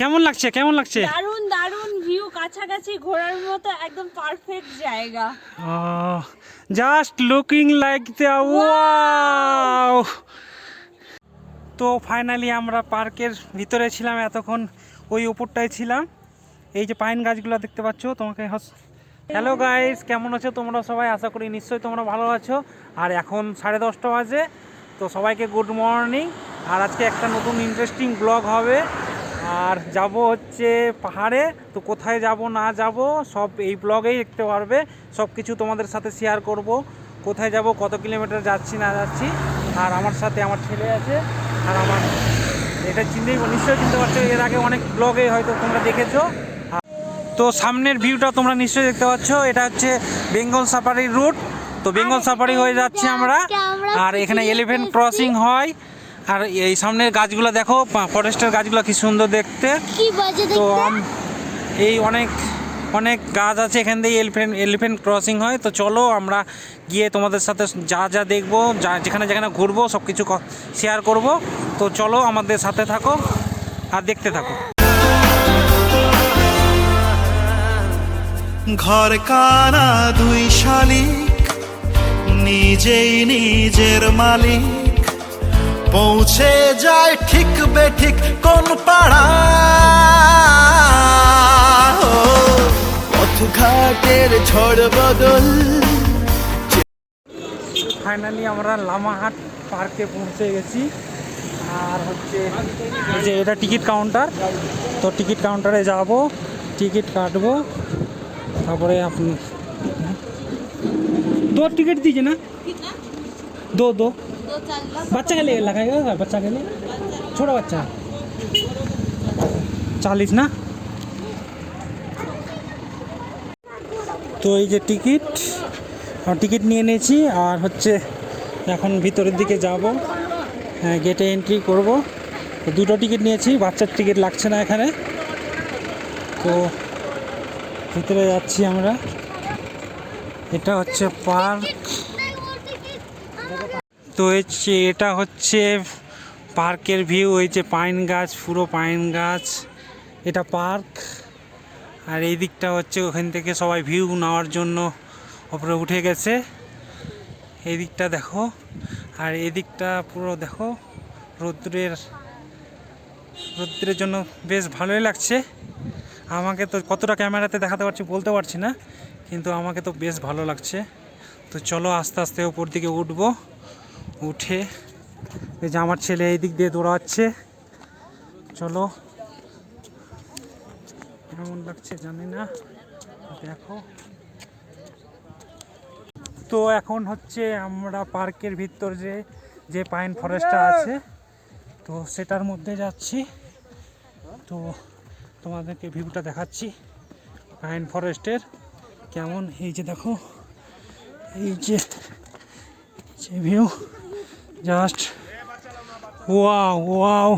কেমন লাগছে? কেমন লাগছে? দারুণ দারুণ ভিউ কাছাকাছি ঘোরার মতো একদম পারফেক্ট জায়গা। Just looking like the wow তো ফাইনালি আমরা পার্কের ভিতরে ছিলাম এতক্ষণ ওই উপরটায় ছিলাম। এই যে পাইন গাছগুলো দেখতে পাচ্ছ তোমাকে হ্যালো গাইস কেমন আছো তোমরা সবাই? আশা করি নিশ্চয়ই তোমরা ভালো আছো। আর এখন সাড়ে দশটা বাজে তো সবাইকে গুড মর্নিং আর আজকে একটা নতুন ইন্টারেস্টিং ব্লগ হবে। আর যাব হচ্ছে পাহাড়ে। তো কোথায় যাব না যাব সব এই ব্লগেই দেখতে পারবে। সব কিছু তোমাদের সাথে শেয়ার করব। কোথায় যাব কত কিলোমিটার যাচ্ছি না যাচ্ছি। আর আমার সাথে আমার ছেলে আছে। আর আমার এটা চিনতেই নিশ্চয়ই চিনতে পারছ। এর আগে অনেক ব্লগে হয়তো তোমরা দেখেছ। তো সামনের ভিউটা তোমরা নিশ্চয়ই দেখতে পাচ্ছ। এটা হচ্ছে বেঙ্গল সাফারির রুট তো বেঙ্গল সাফারি হয়ে যাচ্ছি আমরা। আর এখানে এলিফেন্ট ক্রসিং হয়। আর এই সামনের গাছগুলো দেখো ফরেস্টের গাছগুলো কি সুন্দর দেখতে। তো এই অনেক অনেক গাছ আছে এখান দিয়ে এলিফেন্ট এলিফেন্ট ক্রসিং হয়। তো চলো আমরা গিয়ে তোমাদের সাথে যা যা দেখব যা যেখানে যেখানে ঘুরবো সব কিছু শেয়ার করব। তো চলো আমাদের সাথে থাকো আর দেখতে থাকো। ঘর কানা দুই শালিক নিজেই নিজের মালিক। পৌঁছে যায় ঠিক বেঠিক কোন পাড়া। পথঘাটের ঝড় বদল। ফাইনালি আমরা লামাহাট পার্কে পৌঁছে গেছি। আর হচ্ছে যে এটা টিকিট কাউন্টার তো টিকিট কাউন্টারে যাব টিকিট কাটবো। তারপরে আপনি দো টিকিট দিয়েছে না? দো দো। बच्चा के लिए लगाएगा बच्चा के लिए छोटा बच्चा चालीस ना তো এই যে টিকিট টিকিট নিয়ে নিয়েছি আর হচ্ছে এখন ভিতরের দিকে যাব হ্যাঁ গেটে এন্ট্রি করব তো দুটো টিকিট নিয়েছি বাচ্চার টিকিট লাগছে না এখানে তো ভিতরে যাচ্ছি আমরা এটা হচ্ছে পার্ক তো হচ্ছে এটা হচ্ছে পার্কের ভিউ ওই যে পাইন গাছ, পুরো পাইন গাছ, এটা পার্ক। আর এই দিকটা হচ্ছে ওখান থেকে সবাই ভিউ নেওয়ার জন্য ওপরে উঠে গেছে। এই দিকটা দেখো, আর এই দিকটা পুরো দেখো, রৌদ্রের রৌদ্রের জন্য বেশ ভালোই লাগছে। আমাকে তো কতটা ক্যামেরাতে দেখাতে পারছি বলতে পারছি না, কিন্তু আমাকে তো বেশ ভালো লাগছে। তো চলো আস্তে আস্তে ওপর দিকে উঠবো। উঠে এই যে আমার ছেলে এই দিক দিয়ে দৌড়াচ্ছে। চলো। কেমন লাগছে জানি না। দেখো। তো এখন হচ্ছে আমরা পার্কের ভিতর যে যে পাইন ফরেস্টটা আছে, তো সেটার মধ্যে যাচ্ছি। তো তোমাদেরকে ভিউটা দেখাচ্ছি পাইন ফরেস্টের কেমন। এই যে দেখো। এই যে view just wow wow.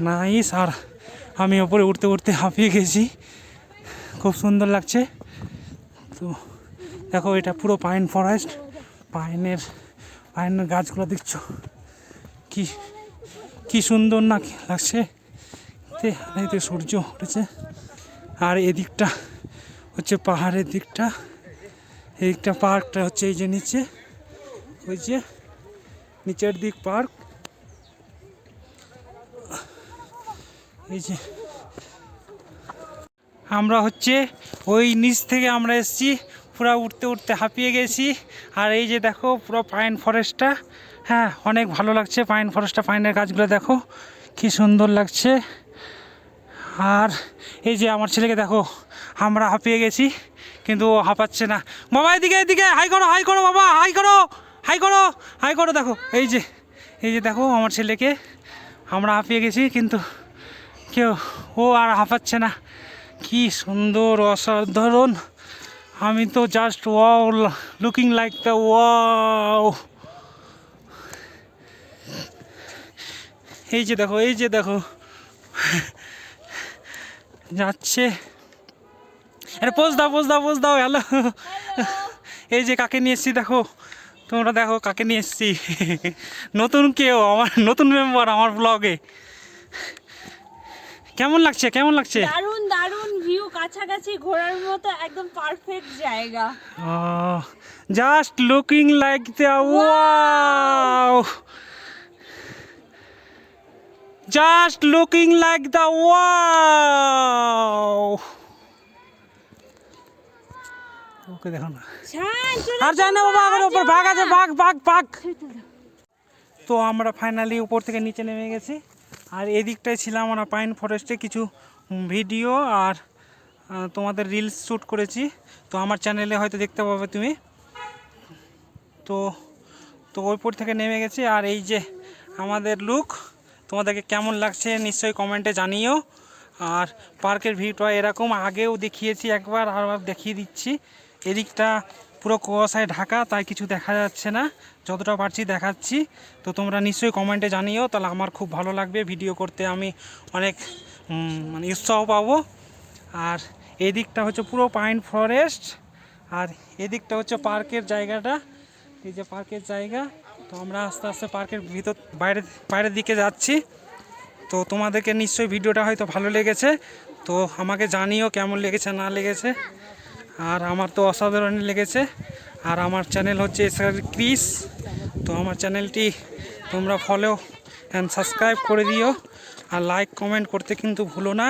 Nice. আর আমি ওপরে উঠতে উঠতে হাঁপিয়ে গেছি। খুব সুন্দর লাগছে। তো দেখো, এটা পুরো পাইন ফরেস্ট। পাইনের পাইনের গাছগুলো দেখছ? কি কি সুন্দর না লাগছে? তে সূর্য উঠেছে। আর এদিকটা হচ্ছে পাহাড়ের দিকটা। এদিকটা পার্কটা হচ্ছে এই যে নিচে। ওই যে নিচের দিক পার্ক। এই যে আমরা হচ্ছে ওই নিচ থেকে আমরা এসেছি, পুরো উঠতে উঠতে হাঁপিয়ে গেছি। আর এই যে দেখো পুরো পাইন ফরেস্টটা হ্যাঁ অনেক ভালো লাগছে পাইন ফরেস্টটা, পাইনের গাছগুলো দেখো, কি সুন্দর লাগছে। আর এই যে আমার ছেলেকে দেখো, আমরা হাঁপিয়ে গেছি, কিন্তু ও হাঁপাচ্ছে না। বাবা, এদিকে এদিকে, হাই করো হাই করো, বাবা, হাই করো। হাই করো হাই করো, দেখো, এই যে এই যে দেখো আমার ছেলেকে আমরা হাঁপিয়ে গেছি, কিন্তু কেউ, ও আর হাঁপাচ্ছে না। কি সুন্দর, অসাধারণ। আমি তো just wow looking like the wow এই যে দেখো, এই যে দেখো। যাচ্ছে। আরে পোজ দাও পোজ দাও পোজ দাও হ্যালো এই যে কাকে নিয়ে এসছি, দেখো। তোমরা দেখো কাকে নিয়ে এসছি। নতুন কেউ আমার নতুন মেম্বার আমার ব্লগে কেমন লাগছে কেমন লাগছে? দারুণ দারুণ ভিউ কাছাকাছি ঘোরার মতো একদম পারফেক্ট জায়গা। Just looking like the wow just looking like the wow okay দেখো না। আর না বাবা আগের উপর বাঘ আছে বাঘ বাঘ বাঘ তো আমরা ফাইনালি উপর থেকে নিচে নেমে গেছি। আর এদিকটায় ছিলাম আমরা পাইন ফরেস্টে কিছু ভিডিও আর তোমাদের রিলস শ্যুট করেছি। তো আমার চ্যানেলে হয়তো দেখতে পাবে তুমি। তো তো ওইপুর থেকে নেমে গেছি। আর এই যে আমাদের লুক তোমাদেরকে কেমন লাগছে নিশ্চয়ই কমেন্টে জানিও। আর পার্কের ভিউটা এরকম আগেও দেখিয়েছি, একবার আর দেখিয়ে দিচ্ছি। এদিকটা পুরো কুয়াশায় ঢাকা, তাই কিছু দেখা যাচ্ছে না, যতটা পারছি দেখাচ্ছি। তো তোমরা নিশ্চয়ই কমেন্টে জানিও, তাহলে আমার খুব ভালো লাগবে ভিডিও করতে, আমি অনেক মানে উৎসাহ পাবো। আর এদিকটা হচ্ছে পুরো পাইন ফরেস্ট, আর এদিকটা হচ্ছে পার্কের জায়গাটা। এই যে পার্কের জায়গা, তো আমরা আস্তে আস্তে পার্কের ভিতর, বাইরে, বাইরের দিকে যাচ্ছি। তো তোমাদেরকে নিশ্চয়ই ভিডিওটা হয়তো ভালো লেগেছে। তো আমাকে জানিও কেমন লেগেছে না লেগেছে। আর আমার তো অসাধারণ লেগেছে। আর আমার চ্যানেল হচ্ছে এসআর ক্রিস। তো আমার চ্যানেলটি তোমরা ফলো অ্যান্ড সাবস্ক্রাইব করে দিও। আর লাইক কমেন্ট করতে কিন্তু ভুলো না।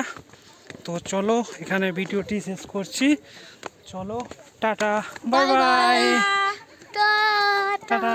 তো চলো এখানে ভিডিওটি শেষ করছি। চলো টাটা। Bye bye tata.